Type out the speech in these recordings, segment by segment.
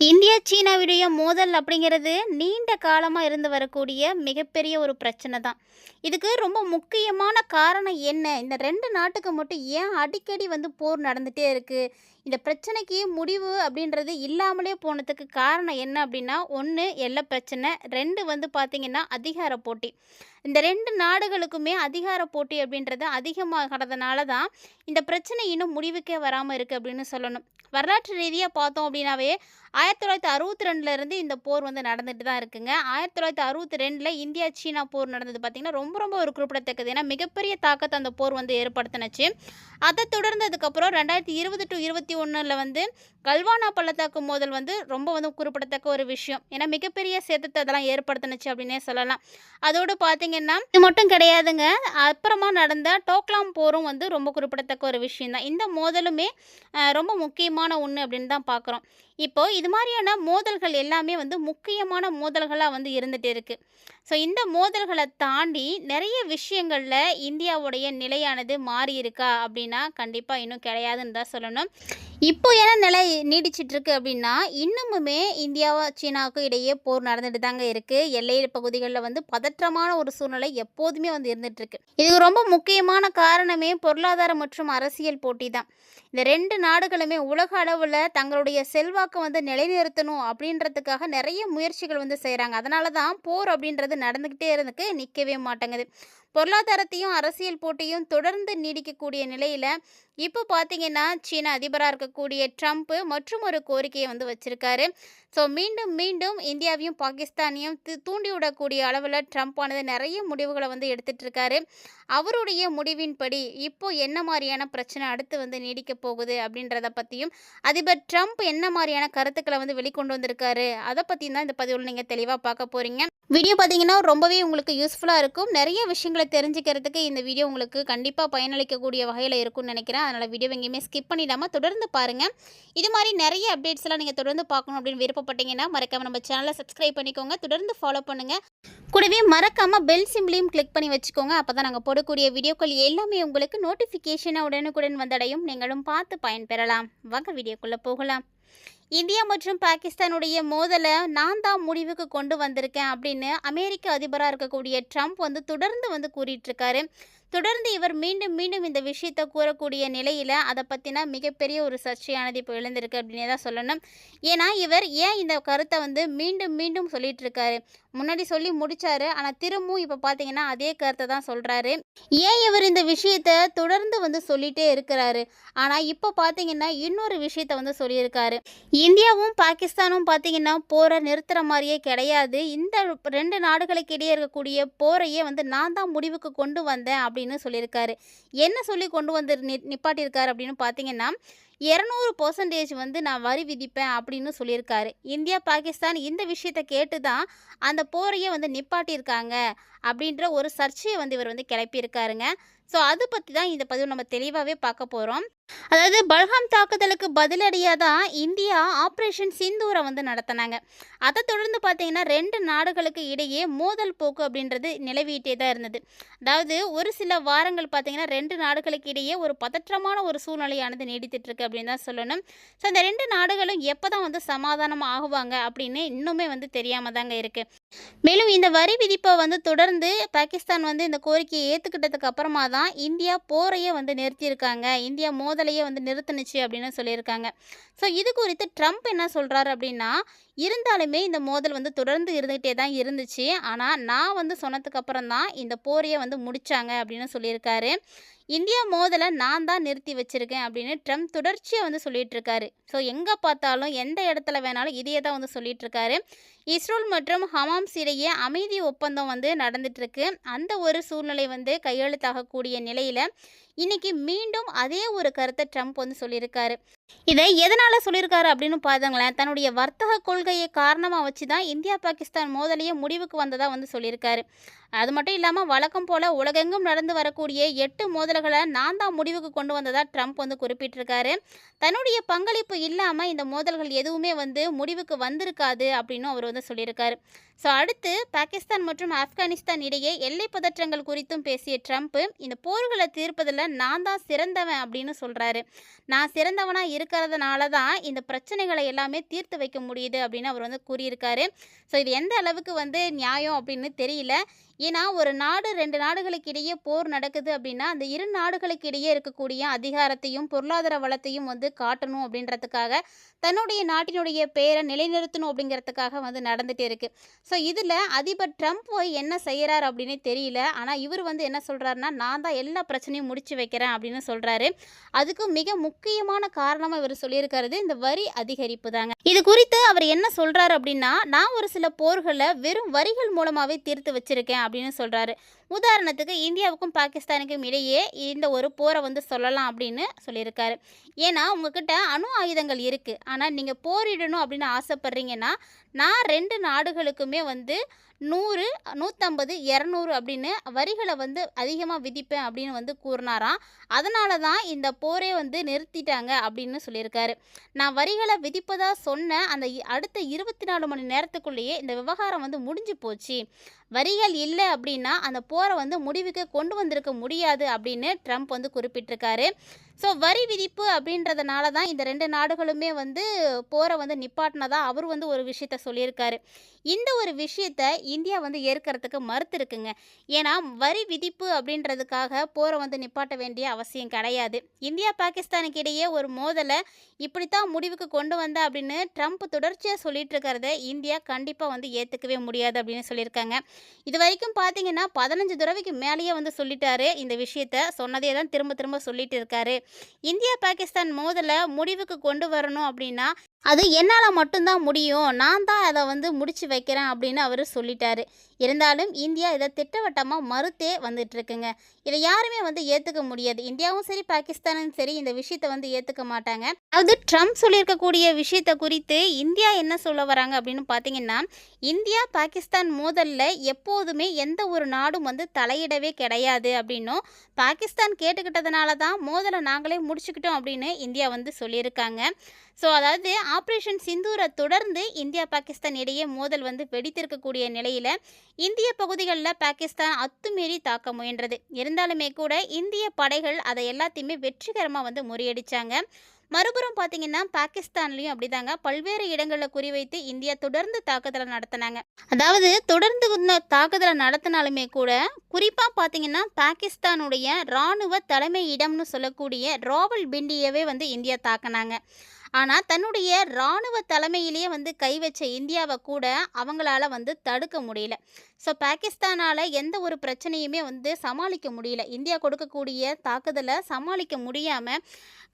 India சீனாவுடைய மோதல் அப்படிங்கிறது நீண்ட காலமாக இருந்து வரக்கூடிய மிகப்பெரிய ஒரு பிரச்சனை தான். இதுக்கு ரொம்ப முக்கியமான காரணம் என்ன? இந்த ரெண்டு நாட்டுக்கு மட்டும் ஏன் அடிக்கடி வந்து போர் நடந்துகிட்டே இருக்குது இந்த பிரச்சனைக்கு முடிவு அப்படின்றது இல்லாமலே போனதுக்கு காரணம் என்ன அப்படின்னா ஒன்று எல்லை பிரச்சனை. ரெண்டு வந்து பார்த்திங்கன்னா அதிகார போட்டி. இந்த ரெண்டு நாடுகளுக்குமே அதிகார போட்டி அப்படின்றது அதிகமாகிறதுனால தான் இந்த பிரச்சனை இன்னும் முடிவுக்கே வராமல் இருக்குது அப்படின்னு சொல்லணும். வரலாற்று ரீதியாக பார்த்தோம் அப்படின்னாவே ஆயிரத்தி தொள்ளாயிரத்தி அறுபத்தி ரெண்டுலேருந்து இந்த போர் வந்து நடந்துட்டு தான் இருக்குங்க. ஆயிரத்தி தொள்ளாயிரத்தி அறுபத்தி ரெண்டில் இந்தியா சீனா போர் நடந்தது பார்த்திங்கன்னா ரொம்ப ரொம்ப ஒரு குறிப்பிடத்தக்கது. ஏன்னா மிகப்பெரிய தாக்கத்தை அந்த போர் வந்து ஏற்படுத்தினுச்சு. அதை தொடர்ந்ததுக்கப்புறம் ரெண்டாயிரத்தி இருபது டு இருபத்தி ஒன்றில் வந்து கல்வானா பள்ளத்தாக்கு மோதல் வந்து ரொம்ப வந்து குறிப்பிடத்தக்க ஒரு விஷயம். ஏன்னா மிகப்பெரிய சேதத்தை அதெல்லாம் ஏற்படுத்தினுச்சு அப்படின்னே சொல்லலாம். அதோடு பார்த்தீங்கன்னா இது மட்டும் கிடையாதுங்க. அப்புறமா நடந்த டோக்லாம் போரும் வந்து ரொம்ப குறிப்பிடத்தக்க ஒரு விஷயம் தான் இந்த மோதலுமே ரொம்ப முக்கியமான ஒன்று அப்படின்னு தான் பார்க்குறோம் இப்போது இது மாதிரியான மோதல்கள் எல்லாமே வந்து முக்கியமான மோதல்களாக வந்து இருந்துகிட்டே இருக்குது ஸோ இந்த மோதல்களை தாண்டி நிறைய விஷயங்களில் இந்தியாவுடைய நிலையானது மாறி இருக்கா அப்படின்னா கண்டிப்பாக இன்னும் கிடையாதுன்னு தான் சொல்லணும். இப்போ என்ன நிலை நீடிச்சிட்ருக்கு அப்படின்னா இன்னுமுமே இந்தியாவா சீனாவுக்கும் இடையே போர் நடந்துட்டு தாங்க இருக்குது எல்லை பகுதிகளில் வந்து பதற்றமான ஒரு சூழ்நிலை எப்போதுமே வந்து இருந்துகிட்ருக்கு இதுக்கு ரொம்ப முக்கியமான காரணமே பொருளாதார மற்றும் அரசியல் போட்டி தான். இந்த ரெண்டு நாடுகளுமே உலக அளவில் தங்களுடைய செல்வாக்கை வந்து நிலைநிறுத்தணும் அப்படின்றதுக்காக நிறைய முயற்சிகள் வந்து செய்கிறாங்க அதனால தான் போர் அப்படின்றது நடந்துக்கிட்டே இருந்துக்கு நிற்கவே மாட்டேங்குது. பொருளாதாரத்தையும் அரசியல் போட்டியும் தொடர்ந்து நீடிக்கக்கூடிய நிலையில் இப்போ பார்த்தீங்கன்னா சீனா அதிபராக இருக்கக்கூடிய ட்ரம்ப்பு மற்றும் ஒரு கோரிக்கையை வந்து வச்சிருக்காரு. ஸோ மீண்டும் மீண்டும் இந்தியாவையும் பாகிஸ்தானையும் தூண்டிவிடக்கூடிய அளவில் ட்ரம்ப் ஆனது நிறைய முடிவுகளை வந்து எடுத்துகிட்டு இருக்காரு அவருடைய முடிவின்படி இப்போ என்ன மாதிரியான பிரச்சனை அடுத்து வந்து நீடிக்க போகுது அப்படின்றத பற்றியும் அதிபர் ட்ரம்ப் என்ன மாதிரியான கருத்துக்களை வந்து வெளிக்கொண்டு வந்திருக்காரு அதை பற்றியும் தான் இந்த பதிவில் நீங்கள் தெளிவாக பார்க்க போகிறீங்க வீடியோ பார்த்தீங்கன்னா ரொம்பவே உங்களுக்கு யூஸ்ஃபுல்லாக இருக்கும். நிறைய விஷயங்களை தெரிஞ்சுக்கிறதுக்கு இந்த வீடியோ உங்களுக்கு கண்டிப்பாக பயனளிக்கக்கூடிய வகையில் இருக்கும்னு நினைக்கிறேன். அதனால் வீடியோ எங்கேயுமே ஸ்கிப் பண்ணிடாமல் தொடர்ந்து பாருங்கள் இது மாதிரி நிறைய அப்டேட்ஸ்லாம் நீங்கள் தொடர்ந்து பார்க்கணும் அப்படின்னு விருப்பப்பட்டீங்கன்னா மறக்காமல் நம்ம சேனலை சப்ஸ்கிரைப் பண்ணிக்கோங்க. தொடர்ந்து ஃபாலோ பண்ணுங்கள் கூடவே மறக்காமல் பெல் சிம்லையும் கிளிக் பண்ணி வச்சுக்கோங்க. அப்போ தான் நாங்கள் போடக்கூடிய வீடியோக்கள் எல்லாமே உங்களுக்கு நோட்டிஃபிகேஷனாக உடனுக்குடன் வந்தடையும். நீங்களும் பார்த்து பயன்பெறலாம். வாங்க வீடியோக்குள்ளே போகலாம். இந்தியா மற்றும் பாகிஸ்தானுடைய மோதலை நான் தான் முடிவுக்கு கொண்டு வந்திருக்கேன் அப்படின்னு அமெரிக்க அதிபராக இருக்கக்கூடிய ட்ரம்ப் வந்து தொடர்ந்து வந்து கூறிட்டு இருக்காரு. தொடர்ந்து இவர் மீண்டும் மீண்டும் இந்த விஷயத்தை கூறக்கூடிய நிலையில் அதை பற்றின மிகப்பெரிய ஒரு சர்ச்சையானது இப்போ எழுந்திருக்கு அப்படின்னே தான் சொல்லணும். ஏன்னா இவர் ஏன் இந்த கருத்தை வந்து மீண்டும் மீண்டும் சொல்லிட்டு இருக்காரு முன்னாடி சொல்லி முடிச்சாரு ஆனால் திரும்பவும் இப்போ பார்த்தீங்கன்னா அதே கருத்தை தான் சொல்கிறாரு ஏன் இவர் இந்த விஷயத்தை தொடர்ந்து வந்து சொல்லிகிட்டே இருக்கிறாரு? ஆனால் இப்போ பார்த்தீங்கன்னா இன்னொரு விஷயத்த வந்து சொல்லியிருக்காரு. இந்தியாவும் பாகிஸ்தானும் பார்த்தீங்கன்னா போரை நிறுத்துகிற மாதிரியே கிடையாது. இந்த ரெண்டு நாடுகளுக்கு இடையே இருக்கக்கூடிய போரையே வந்து நான் தான் முடிவுக்கு கொண்டு வந்தேன் அப்படின்னு சொல்லியிருக்காரு. என்ன சொல்லி கொண்டு வந்து நி நிப்பாட்டியிருக்காரு அப்படின்னு பார்த்தீங்கன்னா இரநூறு பர்சன்டேஜ் வந்து நான் வரி விதிப்பேன் அப்படின்னு சொல்லியிருக்காரு. இந்தியா பாகிஸ்தான் இந்த விஷயத்தை கேட்டு தான் அந்த போரையே வந்து நிப்பாட்டியிருக்காங்க அப்படின்ற ஒரு சர்ச்சையை வந்து இவர் வந்து கிளப்பியிருக்காருங்க. ஸோ அதை பற்றி தான் இந்த பதிவு நம்ம தெளிவாகவே பார்க்க போகிறோம் அதாவது பல்ஹாம் தாக்குதலுக்கு பதிலடியாக தான் இந்தியா ஆப்ரேஷன் சிந்தூரை வந்து நடத்தினாங்க. அதை தொடர்ந்து பார்த்தீங்கன்னா ரெண்டு நாடுகளுக்கு இடையே மோதல் போக்கு அப்படின்றது நிலவிட்டே தான் இருந்தது. அதாவது ஒரு சில வாரங்கள் பார்த்தீங்கன்னா ரெண்டு நாடுகளுக்கு இடையே ஒரு பதற்றமான ஒரு சூழ்நிலையானது நீடித்துட்டு இருக்கு. அப்படின்னு தான் சொல்லணும். ஸோ அந்த ரெண்டு நாடுகளும் எப்போ தான் வந்து சமாதானம் ஆகுவாங்க அப்படின்னு இன்னுமே வந்து தெரியாமல் தாங்க இருக்குது மேலும் இந்த வரி விதிப்பை வந்து தொடர்ந்து பாகிஸ்தான் வந்து இந்த கோரிக்கையை ஏற்றுக்கிட்டதுக்கு அப்புறமா தான் இந்தியா போரையே வந்து நிறுத்தியிருக்காங்க. இந்தியா மோதலையே வந்து நிறுத்துனுச்சு அப்படின்னு சொல்லியிருக்காங்க. ஸோ இது குறித்து ட்ரம்ப் என்ன சொல்கிறாரு அப்படின்னா இருந்தாலுமே இந்த மோதல் வந்து தொடர்ந்து இருந்துகிட்டே தான் இருந்துச்சு. ஆனால் நான் வந்து சொன்னதுக்கப்புறம் தான் இந்த போரையே வந்து முடித்தாங்க அப்படின்னு சொல்லியிருக்காரு. இந்தியா மோதலை நான் தான் நிறுத்தி வச்சுருக்கேன் அப்படின்னு ட்ரம்ப் தொடர்ச்சியாக வந்து சொல்லிகிட்ருக்காரு ஸோ எங்கே பார்த்தாலும் எந்த இடத்துல வேணாலும் இதையே தான் வந்து சொல்லிகிட்ருக்காரு இஸ்ரோல் மற்றும் ஹமாம்ஸ் இடையே அமைதி ஒப்பந்தம் வந்து நடந்துகிட்ருக்கு அந்த ஒரு சூழ்நிலை வந்து கையெழுத்தாகக்கூடிய நிலையில் இன்னைக்கு மீண்டும் அதே ஒரு கருத்தை ட்ரம்ப் வந்து சொல்லியிருக்காரு. இதை எதனால் சொல்லியிருக்காரு அப்படின்னு பார்த்தாங்களேன் தன்னுடைய வர்த்தக கொள்கையை காரணமாக வச்சு தான் இந்தியா பாகிஸ்தான் மோதலையே முடிவுக்கு வந்ததாக வந்து சொல்லியிருக்காரு. அது மட்டும் இல்லாமல் வழக்கம் போல் உலகெங்கும் நடந்து வரக்கூடிய எட்டு மோதல்களை நான் தான் முடிவுக்கு கொண்டு வந்ததாக ட்ரம்ப் வந்து குறிப்பிட்டிருக்காரு. தன்னுடைய பங்களிப்பு இல்லாமல் இந்த மோதல்கள் எதுவுமே வந்து முடிவுக்கு வந்திருக்காது அப்படின்னு அவர் வந்து சொல்லியிருக்காரு. ஸோ அடுத்து பாகிஸ்தான் மற்றும் ஆப்கானிஸ்தான் இடையே எல்லை பதற்றங்கள் குறித்தும் பேசிய ட்ரம்ப் இந்த போர்களை தீர்ப்பதில் நான் தான் சிறந்தவன் அப்படின்னு சொல்கிறாரு நான் சிறந்தவனாக இருக்கிறதுனால தான் இந்த பிரச்சனைகளை எல்லாமே தீர்த்து வைக்க முடியுது அப்படின்னு அவர் வந்து கூறியிருக்காரு. ஸோ இது எந்த அளவுக்கு வந்து நியாயம் அப்படின்னு தெரியல. ஏன்னா ஒரு நாடு ரெண்டு நாடுகளுக்கு இடையே போர் நடக்குது அப்படின்னா அந்த இரு நாடுகளுக்கு இடையே இருக்கக்கூடிய அதிகாரத்தையும் பொருளாதார வளத்தையும் வந்து காட்டணும் அப்படின்றதுக்காக தன்னுடைய நாட்டினுடைய பெயரை நிலைநிறுத்தணும் அப்படிங்கிறதுக்காக வந்து நடந்துகிட்டே இருக்குது ஸோ இதில் அதிபர் ட்ரம்ப் போய் என்ன செய்கிறார் அப்படின்னு தெரியல. ஆனால் இவர் வந்து என்ன சொல்கிறாருன்னா நான் தான் எல்லா பிரச்சனையும் முடிச்சு வைக்கிறேன் அப்படின்னு சொல்கிறாரு அதுக்கு மிக முக்கியமான காரணமாக இவர் சொல்லியிருக்கிறது இந்த வரி அதிகரிப்பு தாங்க. இது குறித்து அவர் என்ன சொல்கிறாரு அப்படின்னா நான் ஒரு சில போர்களை வெறும் வரிகள் மூலமாகவே தீர்த்து வச்சிருக்கேன் அப்படின்னு சொல்கிறாரு உதாரணத்துக்கு இந்தியாவுக்கும் பாகிஸ்தானுக்கும் இடையே இந்த ஒரு போரை வந்து சொல்லலாம் அப்படின்னு சொல்லியிருக்காரு. ஏன்னா உங்ககிட்ட அணு ஆயுதங்கள் இருக்குது ஆனால் நீங்கள் போரிடணும் அப்படின்னு ஆசைப்பட்றீங்கன்னா நான் ரெண்டு நாடுகளுக்குமே வந்து நூறு நூற்றம்பது இரநூறு அப்படின்னு வரிகளை வந்து அதிகமாக விதிப்பேன் அப்படின்னு வந்து கூறினாராம். அதனால தான் இந்த போரே வந்து நிறுத்திட்டாங்க அப்படின்னு சொல்லியிருக்காரு. நான் வரிகளை விதிப்பதாக சொன்ன அந்த அடுத்த இருபத்தி நாலு மணி நேரத்துக்குள்ளேயே இந்த விவகாரம் வந்து முடிஞ்சு போச்சு. வரிகள் இல்லை அப்படின்னா அந்த போரை வந்து முடிவுக்கு கொண்டு வந்திருக்க முடியாது அப்படின்னு ட்ரம்ப் வந்து குறிப்பிட்டிருக்காரு. ஸோ வரி விதிப்பு அப்படின்றதுனால தான் இந்த ரெண்டு நாடுகளுமே வந்து போரை வந்து நிப்பாட்டினதா அவர் வந்து ஒரு விஷயத்த சொல்லியிருக்காரு. இந்த ஒரு விஷயத்த இந்தியா வந்து ஏற்கிறதுக்கு மறுத்து இருக்குங்க. ஏன்னா வரி விதிப்பு அப்படின்றதுக்காக போரை வந்து நிப்பாட்ட வேண்டிய அவசியம் கிடையாது. இந்தியா பாகிஸ்தானுக்கு இடையே ஒரு மோதலை இப்படித்தான் முடிவுக்கு கொண்டு வந்த அப்படின்னு ட்ரம்ப் தொடர்ச்சியாக சொல்லிட்டு இருக்கிறத இந்தியா கண்டிப்பாக வந்து ஏற்றுக்கவே முடியாது அப்படின்னு சொல்லியிருக்காங்க. இது வரைக்கும் பார்த்தீங்கன்னா பதினஞ்சு தடவைக்கு மேலேயே வந்து சொல்லிட்டாரு. இந்த விஷயத்த சொன்னதே தான் திரும்ப திரும்ப சொல்லிட்டு இருக்காரு இந்தியா பாகிஸ்தான் மோதலை முடிவுக்கு கொண்டு வரணும் அப்படின்னா அது என்னால் மட்டும்தான் முடியும். நான் தான் அதை வந்து முடிச்சு வைக்கிறேன் அப்படின்னு அவர் சொல்லிட்டாரு. இருந்தாலும் இந்தியா இதை திட்டவட்டமாக மறுத்தே வந்துட்டுருக்குங்க. இதை யாருமே வந்து ஏற்றுக்க முடியாது. இந்தியாவும் சரி பாகிஸ்தானும் சரி இந்த விஷயத்தை வந்து ஏற்றுக்க மாட்டாங்க. அதாவது ட்ரம்ப் சொல்லியிருக்கக்கூடிய விஷயத்தை குறித்து இந்தியா என்ன சொல்ல வராங்க அப்படின்னு பார்த்தீங்கன்னா இந்தியா பாகிஸ்தான் மோதலில் எப்போதுமே எந்த ஒரு நாடும் வந்து தலையிடவே கிடையாது அப்படின்னும் பாகிஸ்தான் கேட்டுக்கிட்டதுனால தான் மோதலை நாங்களே முடிச்சுக்கிட்டோம் அப்படின்னு இந்தியா வந்து சொல்லியிருக்காங்க. ஸோ அதாவது ஆப்ரேஷன் சிந்தூரை தொடர்ந்து இந்தியா பாகிஸ்தான் இடையே மோதல் வந்து வெடித்திருக்கக்கூடிய நிலையில் இந்திய பகுதிகளில் பாகிஸ்தான் அத்துமீறி தாக்க முயன்றது. இருந்தாலுமே கூட இந்திய படைகள் அதை எல்லாத்தையுமே வெற்றிகரமாக வந்து முறியடித்தாங்க மறுபுறம் பார்த்தீங்கன்னா பாகிஸ்தான்லேயும் அப்படிதாங்க பல்வேறு இடங்களில் குறிவைத்து இந்தியா தொடர்ந்து தாக்குதலை நடத்தினாங்க. அதாவது தொடர்ந்து தாக்குதலை நடத்தினாலுமே கூட குறிப்பாக பார்த்தீங்கன்னா பாகிஸ்தானுடைய இராணுவ தலைமை இடம்னு சொல்லக்கூடிய ராவல் பிண்டியவே வந்து இந்தியா தாக்குனாங்க. ஆனால் தன்னுடைய இராணுவ தலைமையிலேயே வந்து கை வச்ச இந்தியாவை கூட அவங்களால வந்து தடுக்க முடியல. ஸோ பாகிஸ்தானால் எந்த ஒரு பிரச்சனையுமே வந்து சமாளிக்க முடியல. இந்தியா கொடுக்கக்கூடிய தாக்குதலை சமாளிக்க முடியாமல்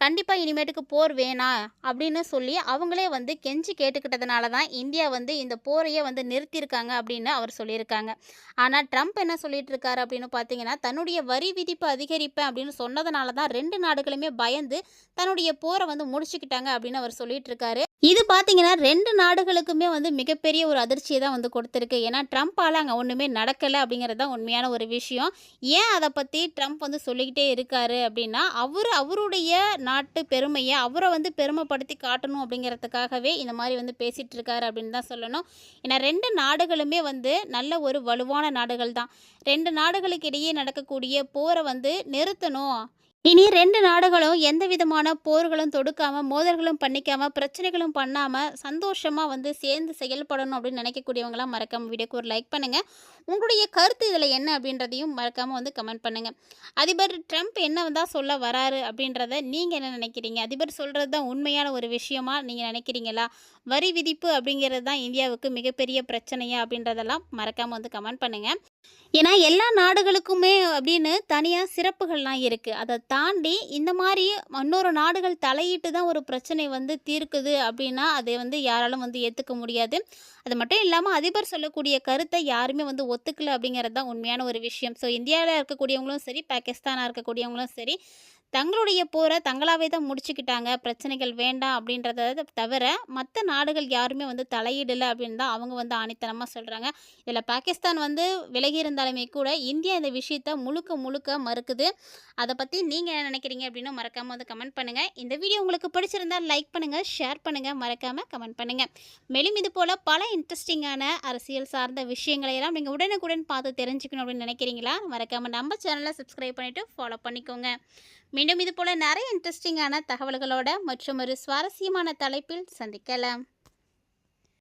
கண்டிப்பாக இனிமேட்டுக்கு போர் வேணாம் அப்படின்னு சொல்லி அவங்களே வந்து கெஞ்சி கேட்டுக்கிட்டதுனால தான் இந்தியா வந்து இந்த போரையே வந்து நிறுத்தியிருக்காங்க அப்படின்னு அவர் சொல்லியிருக்காங்க. ஆனால் ட்ரம்ப் என்ன சொல்லிட்டு இருக்காரு அப்படின்னு பார்த்தீங்கன்னா தன்னுடைய வரி விதிப்பு அதிகரிப்பேன் அப்படின்னு சொன்னதுனால தான் ரெண்டு நாடுகளுமே பயந்து தன்னுடைய போரை வந்து முடிச்சுக்கிட்டாங்க அப்படின்னு அவர் சொல்லிட்டு இருக்காரு இது பார்த்தீங்கன்னா ரெண்டு நாடுகளுக்குமே வந்து மிகப்பெரிய ஒரு அதிர்ச்சியை தான் வந்து கொடுத்துருக்கு. ஏன்னா ட்ரம்ப்பால் அங்கே ஒன்றுமே நடக்கலை அப்படிங்கிறது தான் உண்மையான ஒரு விஷயம். ஏன் அதை பற்றி ட்ரம்ப் வந்து சொல்லிக்கிட்டே இருக்காரு அப்படின்னா அவர் அவருடைய நாட்டு பெருமையை அவரை வந்து பெருமைப்படுத்தி காட்டணும் அப்படிங்கிறதுக்காகவே இந்த மாதிரி வந்து பேசிகிட்டு இருக்காரு அப்படின்னு தான் சொல்லணும். ஏன்னா ரெண்டு நாடுகளுமே வந்து நல்ல ஒரு வலுவான நாடுகள் தான். ரெண்டு நாடுகளுக்கு இடையே நடக்கக்கூடிய போரை வந்து நிறுத்தணும். இனி ரெண்டு நாடுகளும் எந்த விதமான போர்களும் தொடுக்காமல் மோதல்களும் பண்ணிக்காமல் பிரச்சனைகளும் பண்ணாமல் சந்தோஷமாக வந்து சேர்ந்து செயல்படணும் அப்படின்னு நினைக்கக்கூடியவங்களாம் மறக்காமல் வீடியோக்கு ஒரு லைக் பண்ணுங்கள் உங்களுடைய கருத்து இதில் என்ன அப்படின்றதையும் மறக்காமல் வந்து கமெண்ட் பண்ணுங்கள் அதிபர் ட்ரம்ப் என்ன தான் சொல்ல வராரு அப்படின்றத நீங்கள் என்ன நினைக்கிறீங்க? அதிபர் சொல்கிறது தான் உண்மையான ஒரு விஷயமா நீங்கள் நினைக்கிறீங்களா? வரி விதிப்பு அப்படிங்கிறது தான் இந்தியாவுக்கு மிகப்பெரிய பிரச்சனையா அப்படின்றதெல்லாம் மறக்காமல் வந்து கமெண்ட் பண்ணுங்கள் ஏன்னா எல்லா நாடுகளுக்குமே அப்படின்னு தனியாக சிறப்புகள்லாம் இருக்குது அதை தாண்டி இந்த மாதிரி இன்னொரு நாடுகள் தலையிட்டு தான் ஒரு பிரச்சனை வந்து தீர்க்குது அப்படின்னா அதை வந்து யாராலும் வந்து ஏற்றுக்க முடியாது. அது மட்டும் இல்லாமல் அதிபர் சொல்லக்கூடிய கருத்தை யாருமே வந்து ஒத்துக்கல அப்படிங்கிறது தான் உண்மையான ஒரு விஷயம். ஸோ இந்தியாவில் இருக்கக்கூடியவங்களும் சரி பாகிஸ்தானாக இருக்கக்கூடியவங்களும் சரி தங்களுடைய போரை தங்களாவே தான் முடிச்சுக்கிட்டாங்க. பிரச்சனைகள் வேண்டாம் அப்படின்றத தவிர மற்ற நாடுகள் யாருமே வந்து தலையிடலை அப்படின்னு தான் அவங்க வந்து ஆணித்தனமாக சொல்கிறாங்க இதில் பாகிஸ்தான் வந்து விலகி இருந்தாலுமே கூட இந்தியா இந்த விஷயத்த முழுக்க முழுக்க மறுக்குது. அதை பற்றி நீங்கள் என்ன நினைக்கிறீங்க அப்படின்னு மறக்காமல் வந்து கமெண்ட் பண்ணுங்கள் இந்த வீடியோ உங்களுக்கு பிடிச்சிருந்தா லைக் பண்ணுங்கள் ஷேர் பண்ணுங்கள் மறக்காமல் கமெண்ட் பண்ணுங்கள் மேலும் இது போல் பல இன்ட்ரெஸ்டிங்கான அரசியல் சார்ந்த விஷயங்களை எல்லாம் நீங்கள் உடனுக்குடன் பார்த்து தெரிஞ்சுக்கணும் அப்படின்னு நினைக்கிறீங்களா? மறக்காமல் நம்ம சேனலை சப்ஸ்கிரைப் பண்ணிவிட்டு ஃபாலோ பண்ணிக்கோங்க. மீண்டும் இதுபோல் நிறைய இன்ட்ரெஸ்டிங்கான தகவல்களோட மற்றும் ஒரு சுவாரஸ்யமான தலைப்பில் சந்திக்கலாம்.